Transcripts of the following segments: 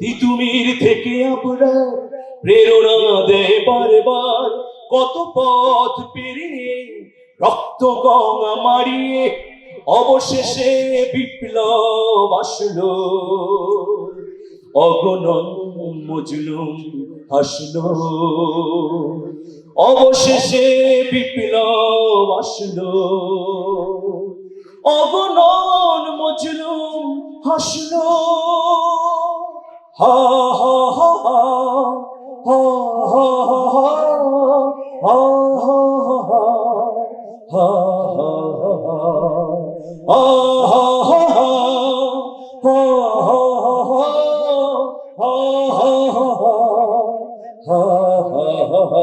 তিতুমির থেকে আমরা প্রেরণা দেয় বারবার কত পথ পেরিয়ে রক্ত গঙ্গা মারিয়ে অবশেষে বিপ্লব আসলো। অগণন মজলুম হাসলো। অবশেষে বিপ্লব আসলো। অগণন মজলুম হাসলো। হা হা হা হা হা হা হা হা হা হা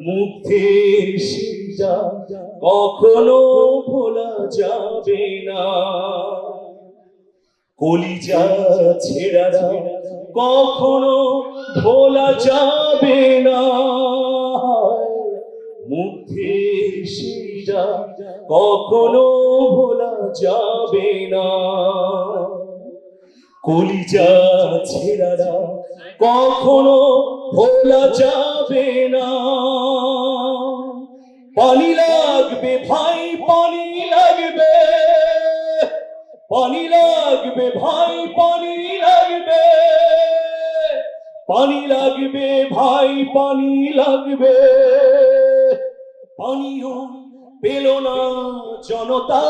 মুক্তির সিজা কখনো ভোলা যাবে না কলিজা ছেড়ারা কখনো ভোলা যাবে না। সিজা কখনো ভোলা যাবে না। কলিজা ছেড়ারা কখনো ভোলা যাবে না। পানি লাগবে ভাই পানি লাগবে, ভাই, পানি লাগবে। পানি লাগবে, ভাই, পানি লাগবে। পানিও পেল না জনতা।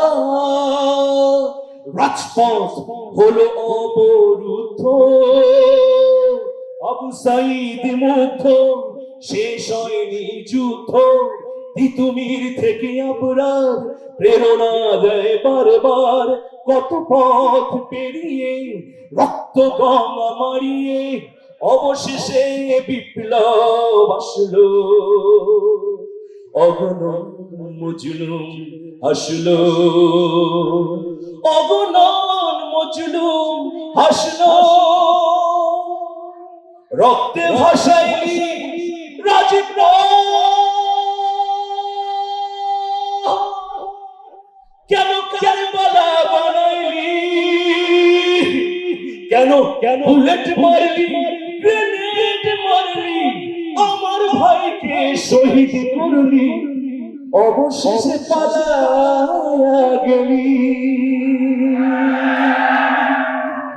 রাজপথ হলো অবরুদ্ধ। আবু সাইদ মুগ্ধ, শেষ হয়নি যুদ্ধ। তিতুমির থেকে আপনার প্রেরণা দেয় বারবার। কত পথ পেরিয়ে, রক্ত গঙ্গা মারিয়ে, অবশেষে বিপ্লব আসলো। অগণন মজলুম হাসলো অগণন মজলুম হাসলো রক্তে ভাসাইলি রাজীব কেন বুলেট মারলি? গ্রেনেড মারলি? আমার ভাইকে শহীদ করলি? অবশেষে পালায়া গেলি।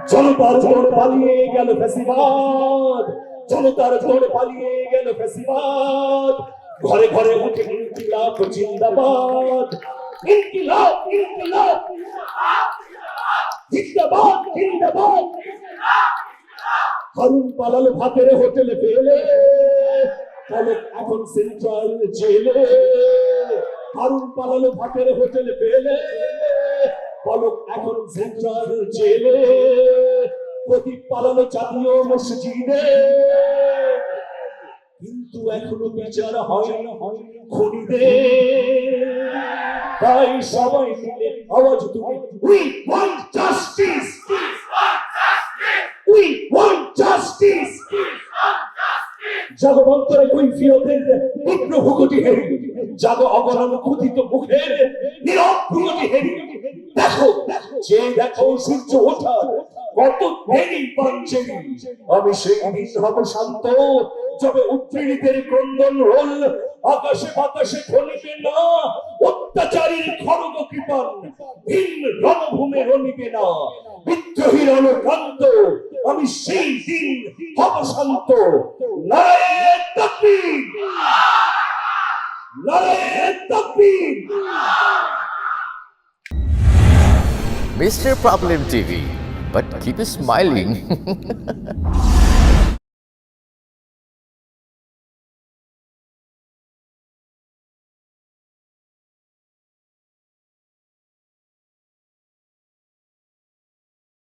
জনতার জোর পালিয়ে গেল ফেসিবাদ। জনতার জোর পালিয়ে গেল ফেসিবাদ। ঘরে ঘরে উঠে ইনকিলাব, জিন্দাবাদ। ইনকিলাব ইনকিলাব। জিন্দাবাদ জিন্দাবাদ। হারুন পালালো ভাতের হোটেলে পেলে পলক এখন সেন্ট্রাল জেলে। হারুন পালালো ভাতের হোটেলে পেলে পলক এখন সেন্ট্রাল জেলে। প্রদীপ পালালো জাতীয় মসজিদে। কিন্তু এখনও বিচার না খুনিদে তাই সবাই মিলে আওয়াজ তুলে we want justice we want justice জগবন্তরে কৈফিয়তের তীব্র হুকুটি হেরি। জাগ অগণন ক্ষুদিত মুখের নীরব হুকুটি হেরি। দেখো, যে দেখো সূর্য ওঠা, কত দেরি পাঞ্চেরি আমি সেই দিন হব শান্ত, যবে উত্তীর্ণদের ক্রন্দন রোল আকাশে বাতাসে খনিবে না, অত্যাচারীর খড়গ কৃপণ ভিন রণভূমে রনিবে না, বিদ্রোহীর অনুক্রান্ত আমি সেই দিন হব শান্ত নারায়ণ তাকবীর নারায়ণ তাকবীর Mr. Problem TV, but keep smiling.